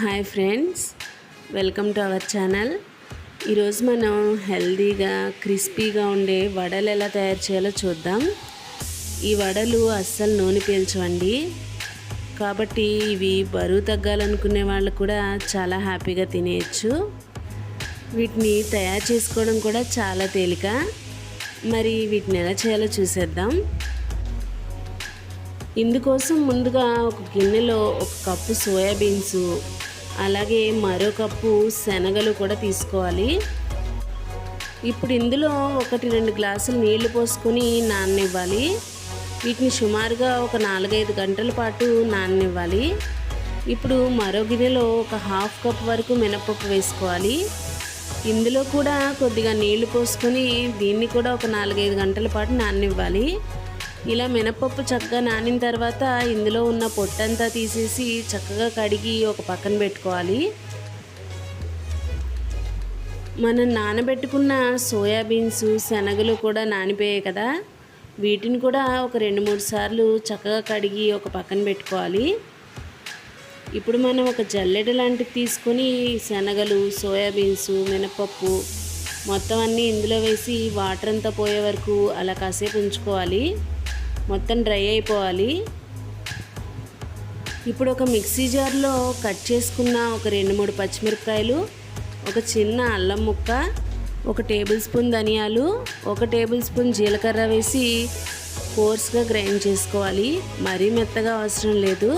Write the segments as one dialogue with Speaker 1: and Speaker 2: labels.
Speaker 1: Hi friends welcome to our channel. ఈరోజు మనం హెల్దీగా క్రిస్పీగా ఉండే వడలు ఎలా తయారు చేయాలో చూద్దాం. ఈ వడలు అస్సలు నూనె పీల్చవండి. కాబట్టి ఇవి బరువు తగ్గాలనుకునే వాళ్ళు కూడా చాలా హ్యాపీగా తినేయచ్చు. వీటిని తయారు చేసుకోవడం కూడా చాలా తేలిక. మరి వీటిని ఎలా చేయాలో చూసేద్దాం. ఇందుకోసం ముందుగా ఒక గిన్నెలో ఒక కప్పు సోయాబీన్స్ అలాగే మరో కప్పు శనగలు కూడా తీసుకోవాలి. ఇప్పుడు ఇందులో ఒకటి రెండు గ్లాసులు నీళ్ళు పోసుకొని నాననివ్వాలి. వీటిని సుమారుగా ఒక నాలుగైదు గంటల పాటు నాననివ్వాలి. ఇప్పుడు మరో గిన్నెలో ఒక హాఫ్ కప్ వరకు మినపప్పు వేసుకోవాలి. ఇందులో కూడా కొద్దిగా నీళ్ళు పోసుకొని దీన్ని కూడా ఒక నాలుగైదు గంటల పాటు నాననివ్వాలి. ఇలా మినపప్పు చక్కగా నానిన తర్వాత ఇందులో ఉన్న పొట్టంతా తీసేసి చక్కగా కడిగి ఒక పక్కన పెట్టుకోవాలి. మనం నానబెట్టుకున్న సోయాబీన్స్ శనగలు కూడా నానిపోయాయి కదా. వీటిని కూడా ఒక రెండు మూడు సార్లు చక్కగా కడిగి ఒక పక్కన పెట్టుకోవాలి. ఇప్పుడు మనం ఒక జల్లెడ లాంటిది తీసుకొని శనగలు సోయాబీన్స్ మినపప్పు మొత్తం అన్నీ ఇందులో వేసి వాటర్ అంతా పోయే వరకు అలా కాసేపు ఉంచుకోవాలి. మొత్తం డ్రై అయిపోవాలి. ఇప్పుడు ఒక మిక్సీ జార్లో కట్ చేసుకున్న ఒక రెండు మూడు పచ్చిమిరపకాయలు ఒక చిన్న అల్లం ముక్క ఒక టేబుల్ స్పూన్ ధనియాలు ఒక టేబుల్ స్పూన్ జీలకర్ర వేసి కోర్స్గా గ్రైండ్ చేసుకోవాలి. మరీ మెత్తగా అవసరం లేదు.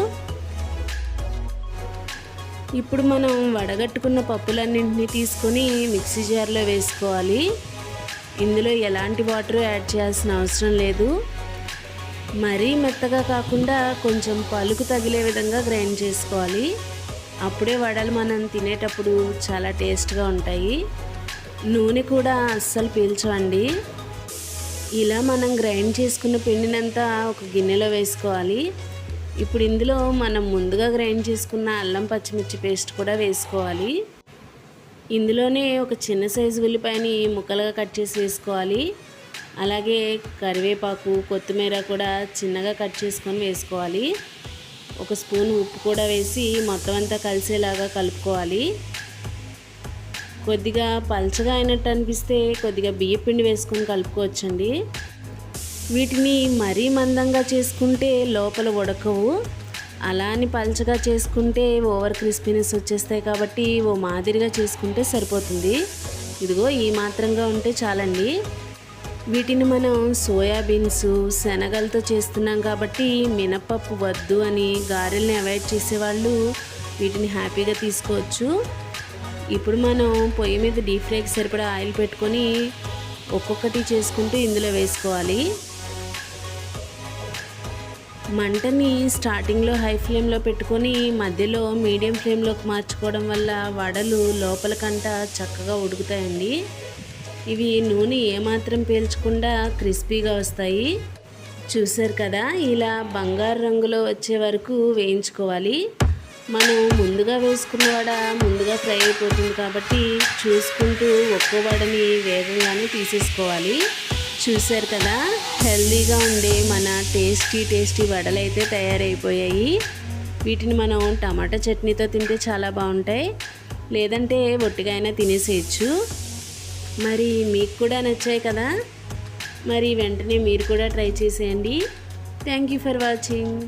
Speaker 1: ఇప్పుడు మనం వడగట్టుకున్న పప్పులన్నింటినీ తీసుకొని మిక్సీ జార్లో వేసుకోవాలి. ఇందులో ఎలాంటి వాటర్ యాడ్ చేయాల్సిన అవసరం లేదు. మరీ మెత్తగా కాకుండా కొంచెం పలుకు తగిలే విధంగా గ్రైండ్ చేసుకోవాలి. అప్పుడే వడలు మనం తినేటప్పుడు చాలా టేస్ట్గా ఉంటాయి. నూనె కూడా అస్సలు పీల్చండి ఇలా మనం గ్రైండ్ చేసుకున్న పిండినంతా ఒక గిన్నెలో వేసుకోవాలి. ఇప్పుడు ఇందులో మనం ముందుగా గ్రైండ్ చేసుకున్న అల్లం పచ్చిమిర్చి పేస్ట్ కూడా వేసుకోవాలి. ఇందులోనే ఒక చిన్న సైజు ఉల్లిపాయని ముక్కలుగా కట్ చేసి వేసుకోవాలి. అలాగే కరివేపాకు కొత్తిమీర కూడా చిన్నగా కట్ చేసుకొని వేసుకోవాలి. ఒక స్పూన్ ఉప్పు కూడా వేసి మొత్తం అంతా కలిసేలాగా కలుపుకోవాలి. కొద్దిగా పల్చగా అయినట్టు అనిపిస్తే కొద్దిగా బియ్య పిండి వేసుకొని కలుపుకోవచ్చండి. వీటిని మరీ మందంగా చేసుకుంటే లోపల ఉడకవు. అలా అని పల్చగా చేసుకుంటే ఓవర్ క్రిస్పీనెస్ వచ్చేస్తాయి కాబట్టి ఓ మాదిరిగా చేసుకుంటే సరిపోతుంది. ఇదిగో ఈ మాత్రంగా ఉంటే చాలండి. వీటిని మనం సోయాబీన్స్ శనగలతో చేస్తున్నాం కాబట్టి మినపప్పు వద్దు అని గారెల్ని అవాయిడ్ చేసేవాళ్ళు వీటిని హ్యాపీగా తీసుకోవచ్చు. ఇప్పుడు మనం పొయ్యి మీద డీప్ ఫ్రైకి సరిపడా ఆయిల్ పెట్టుకొని ఒక్కొక్కటి చేసుకుంటూ ఇందులో వేసుకోవాలి. మంటని స్టార్టింగ్లో హై ఫ్లేమ్లో పెట్టుకొని మధ్యలో మీడియం ఫ్లేమ్లోకి మార్చుకోవడం వల్ల వడలు లోపలకంట చక్కగా ఉడుకుతాయండి. ఇవి నూనె ఏమాత్రం పీల్చకుండా క్రిస్పీగా వస్తాయి. చూసారు కదా ఇలా బంగారు రంగులో వచ్చే వరకు వేయించుకోవాలి. మనం ముందుగా వేసుకున్న వడ ముందుగా ఫ్రై అయిపోతుంది కాబట్టి చూసుకుంటూ ఒక్కో వడని వేగంగానే తీసేసుకోవాలి. చూసారు కదా హెల్దీగా ఉండే మన టేస్టీ టేస్టీ వడలు అయితే తయారైపోయాయి. వీటిని మనం టమాటా చట్నీతో తింటే చాలా బాగుంటాయి. లేదంటే ఒట్టిగా అయినా తినేసేయచ్చు. మరి మీకు కూడా నచ్చాయి కదా? మరి వెంటనే మీరు కూడా ట్రై చేసేయండి. Thank you for watching